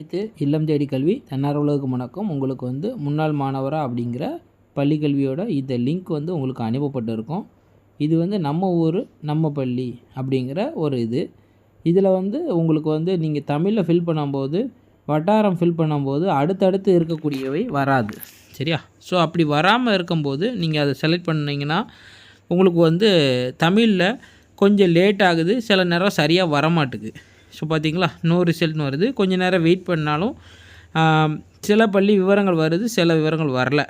அனைத்து இல்லம் தேடி கல்வி தன்னார்வலருக்கு வணக்கம் உங்களுக்கு வந்து முன்னாள் மாணவராக அப்படிங்கிற பள்ளிக்கல்வியோட இந்த லிங்க் வந்து உங்களுக்கு அனுப்பப்பட்டிருக்கும். இது வந்து நம்ம ஊர் நம்ம பள்ளி அப்படிங்கிற ஒரு இது. இதில் வந்து உங்களுக்கு வந்து நீங்கள் தமிழில் ஃபில் பண்ணும்போது வட்டாரம் ஃபில் பண்ணும்போது அடுத்தடுத்து இருக்கக்கூடியவை வராது. சரியா? ஸோ அப்படி வராமல் இருக்கும்போது நீங்கள் அதை செலக்ட் பண்ணிங்கன்னா உங்களுக்கு வந்து தமிழில் கொஞ்சம் லேட் ஆகுது சில நேரம் சரியாக வரமாட்டுக்கு ஸோ பார்த்தீங்களா நோ ரிசல்ட்னு வருது. கொஞ்ச நேரம் வெயிட் பண்ணாலும் சில பள்ளி விவரங்கள் வருது சில விவரங்கள் வரல.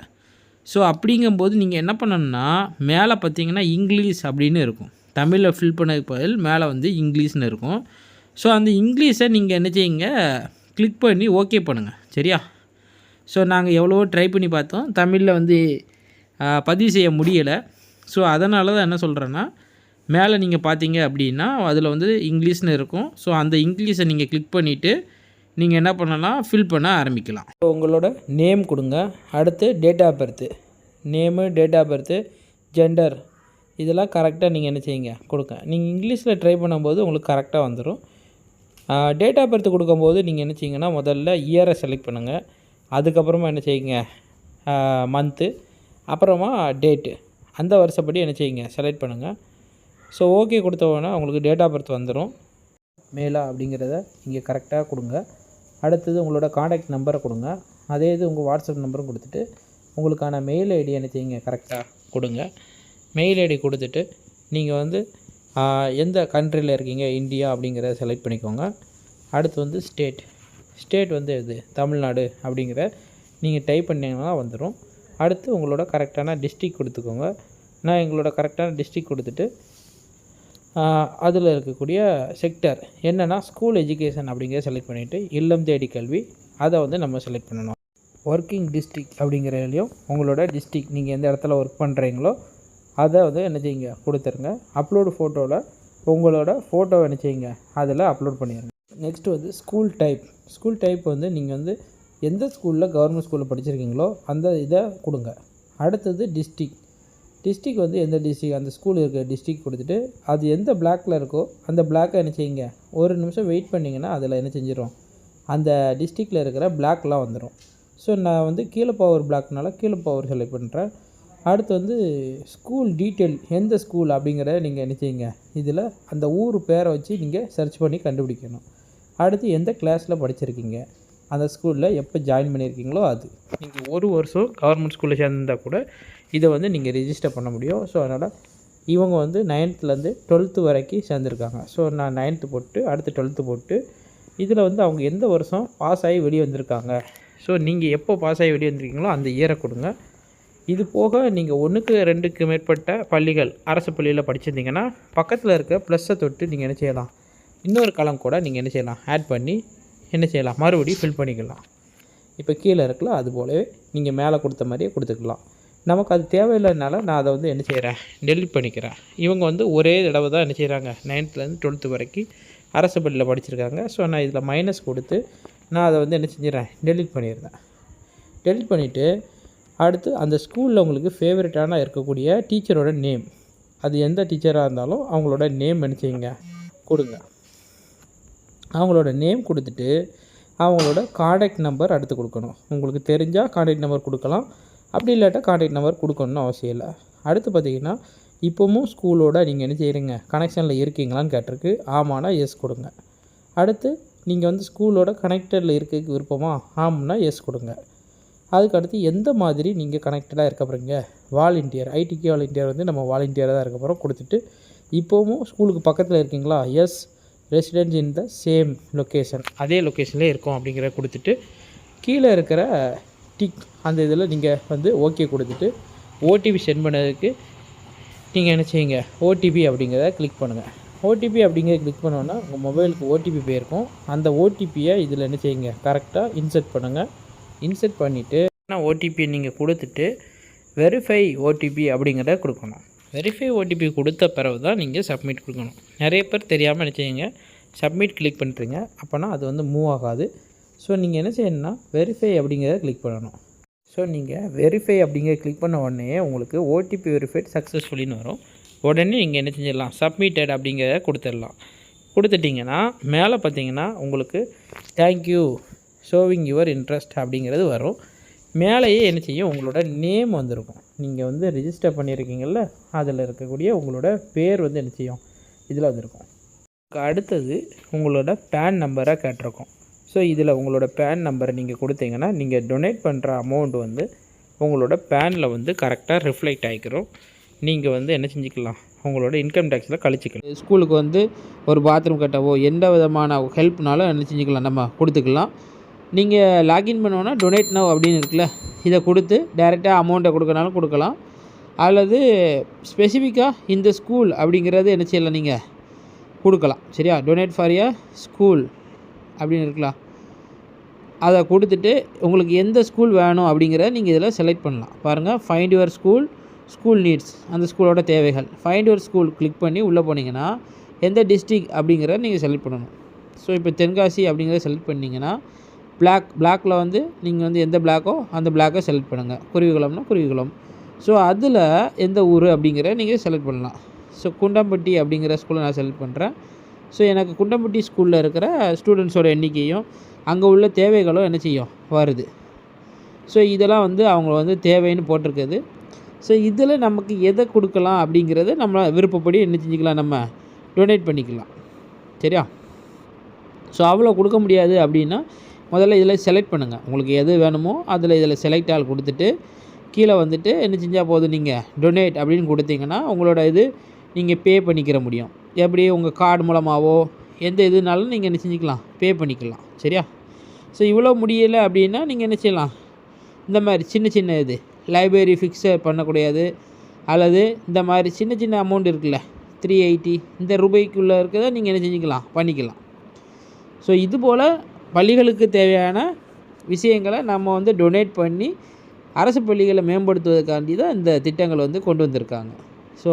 ஸோ அப்படிங்கும்போது நீங்கள் என்ன பண்ணணும்னா மேலே பார்த்தீங்கன்னா இங்கிலீஷ் அப்படின்னு இருக்கும். தமிழில் ஃபில் பண்ணதுக்கு பதில் மேலே வந்து இங்கிலீஷ்னு இருக்கும். ஸோ அந்த இங்கிலீஷை நீங்கள் என்ன செய்யுங்க கிளிக் பண்ணி ஓகே பண்ணுங்கள் சரியா? ஸோ நாங்கள் எவ்வளவோ ட்ரை பண்ணி பார்த்தோம். தமிழில் வந்து பதிவு செய்ய முடியலை. ஸோ அதனால தான் என்ன சொல்கிறேன்னா மேலே நீங்கள் பார்த்தீங்க அப்படின்னா அதில் வந்து இங்கிலீஷ்னு இருக்கும். ஸோ அந்த இங்கிலீஷை நீங்கள் கிளிக் பண்ணிவிட்டு நீங்கள் என்ன பண்ணலாம்? ஃபில் பண்ண ஆரம்பிக்கலாம். ஸோ உங்களோட நேம் கொடுங்க. அடுத்து date of birth name date of birth gender இதெல்லாம் கரெக்டாக நீங்கள் என்ன செய்யுங்க? கொடுங்க. நீங்கள் இங்கிலீஷில் ட்ரை பண்ணும்போது உங்களுக்கு கரெக்டாக வந்துடும் டேட் ஆஃப் பர்த் கொடுக்கும்போது நீங்கள் என்ன செய்யுங்கன்னா முதல்ல இயரை செலக்ட் பண்ணுங்கள் அதுக்கப்புறமா என்ன செய்யுங்க? மந்த்து அப்புறமா டேட்டு அந்த வருஷப்படி என்ன செய்யுங்க? செலக்ட் பண்ணுங்கள் ஸோ ஓகே கொடுத்த உடனே உங்களுக்கு டேட் ஆஃப் பர்த் வந்துடும் மேலா அப்படிங்கிறத இங்கே கரெக்டாக கொடுங்க. அடுத்தது உங்களோட காண்டாக்ட் நம்பரை கொடுங்க. அதே இது உங்கள் வாட்ஸ்அப் நம்பரும் கொடுத்துட்டு உங்களுக்கான மெயில் ஐடி என்ன செய்யுங்க கரெக்டாக கொடுங்க. மெயில் ஐடி கொடுத்துட்டு நீங்கள் வந்து எந்த கண்ட்ரியில் இருக்கீங்க? இந்தியா அப்படிங்கிறத செலக்ட் பண்ணிக்கோங்க. அடுத்து வந்து ஸ்டேட் ஸ்டேட் வந்து இது தமிழ்நாடு அப்படிங்கிற நீங்கள் டைப் பண்ணிங்கன்னா வந்துடும் அடுத்து உங்களோட கரெக்டான டிஸ்ட்ரிக் கொடுத்துக்கோங்க. நான் எங்களோட கரெக்டான டிஸ்ட்ரிக் கொடுத்துட்டு அதில் இருக்கக்கூடிய செக்டர் என்னென்னா ஸ்கூல் எஜுகேஷன் அப்படிங்கிறத செலக்ட் பண்ணிவிட்டு இல்லம் தேடி கல்வி அதை வந்து நம்ம செலக்ட் பண்ணணும். ஒர்க்கிங் டிஸ்ட்ரிக் அப்படிங்கிறதுலையும் உங்களோட டிஸ்ட்ரிக் நீங்கள் எந்த இடத்துல ஒர்க் பண்ணுறீங்களோ அதை வந்து என்ன செய்யுங்க? கொடுத்துருங்க. அப்லோடு ஃபோட்டோவில் உங்களோட ஃபோட்டோ என்ன செய்யுங்க? அதில் அப்லோட் பண்ணிடுங்க நெக்ஸ்ட்டு வந்து ஸ்கூல் டைப் ஸ்கூல் டைப் வந்து நீங்கள் வந்து எந்த ஸ்கூலில் கவர்மெண்ட் ஸ்கூலில் படிச்சிருக்கீங்களோ அந்த இதை கொடுங்க. அடுத்தது டிஸ்ட்ரிக் டிஸ்ட்ரிக் வந்து எந்த டிஸ்ட்ரிக் அந்த ஸ்கூல் இருக்கிற டிஸ்ட்ரிக் கொடுத்துட்டு அது எந்த பிளாக்கில் இருக்கோ அந்த பிளாக்கை என்ன செய்யுங்க? ஒரு நிமிஷம் வெயிட் பண்ணிங்கன்னா அதில் என்ன செஞ்சிடும் அந்த டிஸ்ட்ரிக்டில் இருக்கிற பிளாக்லாம் வந்துடும் ஸோ நான் வந்து கீழே பவர் பிளாக்னால பவர் செலக்ட் பண்ணுறேன் அடுத்து வந்து ஸ்கூல் டீட்டெயில் எந்த ஸ்கூல் அப்படிங்கிறத நீங்கள் என்ன செய்யுங்க? இதில் அந்த ஊர் பேரை வச்சு நீங்கள் சர்ச் பண்ணி கண்டுபிடிக்கணும். அடுத்து எந்த கிளாஸில் படிச்சிருக்கீங்க? அந்த ஸ்கூலில் எப்போ ஜாயின் பண்ணியிருக்கீங்களோ அது. நீங்கள் ஒரு வருஷம் கவர்மெண்ட் ஸ்கூலில் சேர்ந்திருந்தா கூட இதை வந்து நீங்கள் ரிஜிஸ்டர் பண்ண முடியும். ஸோ அதனால் இவங்க வந்து நைன்த்துலேருந்து டுவெல்த்து வரைக்கும் சேர்ந்துருக்காங்க. ஸோ நான் நைன்த்து போட்டு அடுத்து டுவெல்த்து போட்டு இதில் வந்து அவங்க எந்த வருஷம் பாஸ் ஆகி வெளியே வந்திருக்காங்க. ஸோ நீங்கள் எப்போ பாஸ் ஆகி வெளியே வந்திருக்கீங்களோ அந்த இயரை கொடுங்க. இது போக நீங்கள் ஒன்றுக்கு ரெண்டுக்கு மேற்பட்ட பள்ளிகள் அரசு பள்ளியில் படிச்சிருந்தீங்கன்னா பக்கத்தில் இருக்க ப்ளஸ்ஸை தொட்டு நீங்கள் என்ன செய்யலாம்? இன்னொரு களம் கூட நீங்கள் என்ன செய்யலாம்? ஆட் பண்ணி என்ன செய்யலாம்? மறுபடியும் ஃபில் பண்ணிக்கலாம். இப்போ கீழே இருக்குல்ல அது போலவே நீங்கள் மேலே கொடுத்த மாதிரியே கொடுத்துக்கலாம். நமக்கு அது தேவையில்லைனால நான் அதை வந்து என்ன செய்கிறேன் டெலிட் பண்ணிக்கிறேன். இவங்க வந்து ஒரே தடவை தான் என்ன செய்கிறாங்க நைன்த்துலேருந்து டுவெல்த்து வரைக்கும் அரசு பள்ளியில் படிச்சிருக்காங்க. ஸோ நான் இதில் மைனஸ் கொடுத்து நான் அதை வந்து என்ன செஞ்சிடறேன்? டெலிட் பண்ணிடுறேன். டெலிட் பண்ணிவிட்டு அடுத்து அந்த ஸ்கூலில் உங்களுக்கு ஃபேவரட்டான இருக்கக்கூடிய டீச்சரோட நேம் அது எந்த டீச்சராக இருந்தாலும் அவங்களோட நேம் என்ன செய்யுங்க? கொடுங்க. அவங்களோட நேம் கொடுத்துட்டு அவங்களோட காண்டாக்ட் நம்பர் அடுத்து கொடுக்கணும். உங்களுக்கு தெரிஞ்சால் காண்டாக்ட் நம்பர் கொடுக்கலாம். அப்படி இல்லாட்டா காண்டாக்ட் நம்பர் கொடுக்கணும்னு அவசியம் இல்லை. அடுத்து பார்த்தீங்கன்னா இப்போவும் ஸ்கூலோட நீங்கள் என்ன செய்கிறீங்க கனெக்ஷனில் இருக்கீங்களான்னு கேட்டிருக்கு. ஆமானா எஸ் கொடுங்க. அடுத்து நீங்கள் வந்து ஸ்கூலோட கனெக்டடில் இருக்க விருப்பமா? ஆம்னா எஸ் கொடுங்க. அதுக்கு அடுத்து எந்த மாதிரி நீங்கள் கனெக்டடாக இருக்க போகிறீங்க வாலண்டியர் ஐடிக்கு வாலண்டியர் வந்து நம்ம வாலண்டியராக தான் இருக்க போகிறோம் கொடுத்துட்டு இப்போவும் ஸ்கூலுக்கு பக்கத்தில் இருக்கீங்களா? Yes residence in the same location அதே லொக்கேஷன்லேயே இருக்கும் அப்படிங்கிறத கொடுத்துட்டு கீழே இருக்கிற டிக் அந்த இதில் நீங்கள் வந்து ஓகே கொடுத்துட்டு ஓடிபி சென்ட் பண்ணதுக்கு நீங்கள் என்ன செய்யுங்க? ஓடிபி அப்படிங்கிறத கிளிக் பண்ணுங்கள் ஓடிபி அப்படிங்கிறத கிளிக் பண்ணோன்னா உங்கள் மொபைலுக்கு ஓடிபி போயிருக்கும். அந்த ஓடிபியை இதில் என்ன செய்யுங்க? கரெக்டாக இன்சர்ட் பண்ணுங்கள் இன்சர்ட் பண்ணிவிட்டு ஆனால் ஓடிபி நீங்கள் கொடுத்துட்டு வெரிஃபை ஓடிபி அப்படிங்கிறத கொடுக்கணும். வெரிஃபை ஓடிபி கொடுத்த பிறகு தான் நீங்கள் சப்மிட் கொடுக்கணும். நிறைய பேர் தெரியாமல் என்ன செய்யுங்க சப்மிட் கிளிக் பண்ணுறீங்க அப்போனா அது வந்து மூவ் ஆகாது. ஸோ நீங்கள் என்ன செய்யணும்னா வெரிஃபை அப்படிங்கிறத கிளிக் பண்ணணும். ஸோ நீங்கள் வெரிஃபை அப்படிங்கிற கிளிக் பண்ண உடனே உங்களுக்கு ஓடிபி வெரிஃபைட் சக்ஸஸ்ஃபுல்லின்னு வரும். உடனே நீங்கள் என்ன செஞ்சிடலாம் சப்மிட்டட் அப்படிங்கிறத கொடுத்துடலாம். கொடுத்துட்டிங்கன்னா மேலே பார்த்தீங்கன்னா உங்களுக்கு தேங்க்யூ ஷோவிங் யுவர் இன்ட்ரெஸ்ட் அப்படிங்கிறது வரும். மேலேயே என்ன செய்யும் உங்களோட நேம் வந்திருக்கும். நீங்கள் வந்து ரிஜிஸ்டர் பண்ணியிருக்கீங்கள்ல அதில் இருக்கக்கூடிய உங்களோட பேர் வந்து என்ன செய்யும்? இதில் வந்துருக்கும். அடுத்தது உங்களோட பேன் நம்பரை கேட்டிருக்கோம். ஸோ இதில் உங்களோட பேன் நம்பரை நீங்கள் கொடுத்தீங்கன்னா நீங்கள் டொனேட் பண்ணுற அமௌண்ட் வந்து உங்களோட பேனில் வந்து கரெக்டாக ரிஃப்ளெக்ட் ஆகிக்கிறோம் நீங்கள் வந்து என்ன செஞ்சுக்கலாம்? உங்களோட இன்கம் டேக்ஸில் கழிச்சிக்கலாம். ஸ்கூலுக்கு வந்து ஒரு பாத்ரூம் கட்டவோ எந்த விதமான ஹெல்ப்னாலும் என்ன செஞ்சுக்கலாம்? நம்ம கொடுத்துக்கலாம். நீங்கள் லாகின் பண்ணோன்னா டொனேட் நவ் அப்படின்னு இருக்குல்ல இதை கொடுத்து டைரெக்டாக அமௌண்ட்டை கொடுக்கனாலும் கொடுக்கலாம். அல்லது ஸ்பெசிஃபிக்காக இந்த ஸ்கூல் அப்படிங்கிறது என்ன செய்யலாம் நீங்கள் கொடுக்கலாம். சரியா? டொனேட் ஃபார் ய ஸ்கூல் அப்படின்னு இருக்கலாம். அதை கொடுத்துட்டு உங்களுக்கு எந்த ஸ்கூல் வேணும் அப்படிங்கிறத நீங்கள் இதில் செலக்ட் பண்ணலாம். பாருங்கள் find your school school needs அந்த ஸ்கூலோட தேவைகள். ஃபைண்ட் யுவர் ஸ்கூல் கிளிக் பண்ணி உள்ளே போனீங்கன்னா எந்த டிஸ்ட்ரிக் அப்படிங்கிறத நீங்கள் செலக்ட் பண்ணணும். ஸோ இப்போ தென்காசி அப்படிங்கிறத செலக்ட் பண்ணிங்கன்னா பிளாக் பிளாக்கில் வந்து நீங்கள் வந்து எந்த பிளாக்கோ அந்த பிளாக்கை செலக்ட் பண்ணுங்கள் குருவிகுளம்னா குருவிகுளம் ஸோ அதில் எந்த ஊர் அப்படிங்கிற நீங்கள் செலக்ட் பண்ணலாம். ஸோ குண்டம்பட்டி அப்படிங்கிற ஸ்கூலை நான் செலக்ட் பண்ணுறேன் ஸோ எனக்கு குண்டம்பட்டி ஸ்கூலில் இருக்கிற ஸ்டூடெண்ட்ஸோட எண்ணிக்கையும் அங்கே உள்ள தேவைகளும் என்ன செய்யும்? வருது. ஸோ இதெல்லாம் வந்து அவங்க வந்து தேவைன்னு போட்டிருக்குது. ஸோ இதில் நமக்கு எதை கொடுக்கலாம் அப்படிங்கிறத நம்ம விருப்பப்படி என்ன செஞ்சுக்கலாம்? நம்ம டொனேட் பண்ணிக்கலாம். சரியா? ஸோ அவ்வளோ கொடுக்க முடியாது அப்படின்னா முதல்ல இதில் செலக்ட் பண்ணுங்கள் உங்களுக்கு எது வேணுமோ அதில் இதில் செலக்ட் ஆல் கொடுத்துட்டு கீழே வந்துட்டு என்ன செஞ்சால் போதும் நீங்கள் டொனேட் அப்படின்னு கொடுத்தீங்கன்னா உங்களோட இது நீங்கள் பே பண்ணிக்கிற முடியும். எப்படி? உங்கள் கார்டு மூலமாகவோ எந்த இதுனாலும் நீங்கள் என்ன செஞ்சுக்கலாம் பே பண்ணிக்கலாம். சரியா? ஸோ இவ்வளோ முடியலை அப்படின்னா நீங்கள் என்ன செய்யலாம்? இந்த மாதிரி சின்ன சின்ன இது லைப்ரரி ஃபிக்ஸர் பண்ணக்கூடியது அல்லது இந்த மாதிரி சின்ன சின்ன அமௌண்ட் இருக்குல்ல த்ரீ எயிட்டி இந்த ரூபாய்க்குள்ளே இருக்கிறத நீங்கள் என்ன செஞ்சுக்கலாம் பண்ணிக்கலாம். ஸோ இது போல் பள்ளிகளுக்கு தேவையான விஷயங்களை நம்ம வந்து டொனேட் பண்ணி அரசு பள்ளிகளை மேம்படுத்துவதற்காண்டி தான் இந்த திட்டங்கள் வந்து கொண்டு வந்திருக்காங்க. ஸோ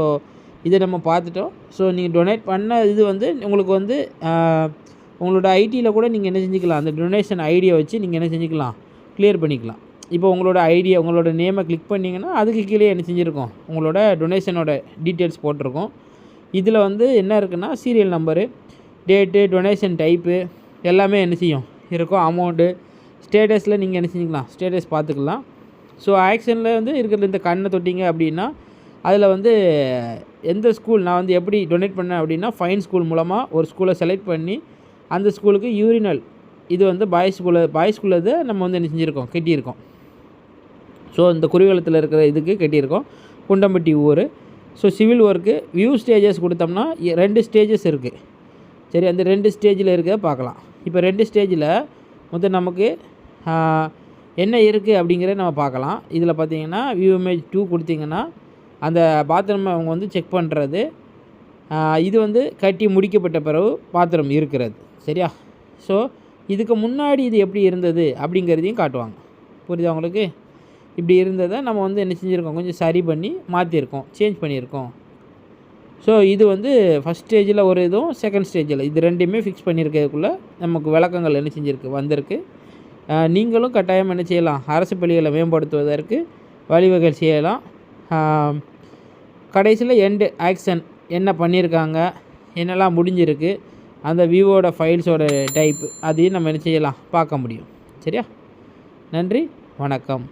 இதை நம்ம பார்த்துட்டோம். ஸோ நீங்கள் டொனேட் பண்ண இது வந்து உங்களுக்கு வந்து உங்களோட ஐடியில் கூட நீங்கள் என்ன செஞ்சுக்கலாம். அந்த டொனேஷன் ஐடியை வச்சு நீங்கள் என்ன செஞ்சுக்கலாம். க்ளியர் பண்ணிக்கலாம். இப்போ உங்களோட ஐடியா உங்களோட நேமை கிளிக் பண்ணிங்கன்னா அதுக்கு கீழே என்ன செஞ்சுருக்கோம்? உங்களோட டொனேஷனோட டீட்டெயில்ஸ் போட்டிருக்கோம். இதில் வந்து என்ன இருக்குன்னா serial number date donation type எல்லாமே என்ன செய்யும்? இருக்கும். அமௌண்ட்டு ஸ்டேட்டஸில் நீங்கள் என்ன செஞ்சுக்கலாம்? ஸ்டேட்டஸ் பார்த்துக்கலாம். ஸோ ஆக்ஷனில் வந்து இருக்கிற இந்த கண்ணை தொட்டிங்க அப்படின்னா அதில் வந்து எந்த ஸ்கூல் நான் வந்து எப்படி டொனேட் பண்ணேன் அப்படின்னா ஃபைன் ஸ்கூல் மூலமாக ஒரு ஸ்கூலை செலக்ட் பண்ணி அந்த ஸ்கூலுக்கு யூரினல் இது வந்து பாய்ஸ் ஸ்கூலில் பாய்ஸ் ஸ்கூலில் நம்ம வந்து என்ன செஞ்சுருக்கோம்? கட்டியிருக்கோம். ஸோ இந்த குருவிகளத்தில் இருக்கிற இதுக்கு கட்டியிருக்கோம். குண்டம்பட்டி ஊர். So civil work view stages கொடுத்தோம்னா இ- ரெண்டு ஸ்டேஜஸ் இருக்குது சரி அந்த ரெண்டு ஸ்டேஜில் இருக்க பார்க்கலாம். இப்போ ரெண்டு ஸ்டேஜில் மொத்தம் நமக்கு என்ன இருக்குது அப்படிங்கிறத நம்ம பார்க்கலாம். இதில் பார்த்தீங்கன்னா வியூ இமேஜ் டூ கொடுத்தீங்கன்னா அந்த பாத்ரூம் அவங்க வந்து செக் பண்ணுறது. இது வந்து கட்டி முடிக்கப்பட்ட பிறகு பாத்திரம் இருக்கிறது. சரியா? ஸோ இதுக்கு முன்னாடி இது எப்படி இருந்தது அப்படிங்கிறதையும் காட்டுவாங்க. புரியுதா உங்களுக்கு? இப்படி இருந்ததை நம்ம வந்து என்ன செஞ்சுருக்கோம்? கொஞ்சம் சரி பண்ணி மாற்றிருக்கோம் சேஞ்ச் பண்ணியிருக்கோம். ஸோ இது வந்து ஃபஸ்ட் ஸ்டேஜில் ஒரு இதுவும் செகண்ட் ஸ்டேஜில் இது ரெண்டையுமே ஃபிக்ஸ் பண்ணியிருக்கிறதுக்குள்ளே நமக்கு விளக்கங்கள் என்ன செஞ்சுருக்கு வந்திருக்கு. நீங்களும் கட்டாயம் என்ன செய்யலாம் அரசு பள்ளிகளை மேம்படுத்துவதற்கு வழிவகை செய்யலாம். கடைசியில் எண்டு ஆக்ஷன் என்ன பண்ணியிருக்காங்க என்னெல்லாம் முடிஞ்சிருக்கு அந்த விவோட ஃபைல்ஸோட டைப் அதையும் நம்ம என்ன செய்யலாம் பார்க்க முடியும். சரியா? நன்றி வணக்கம்.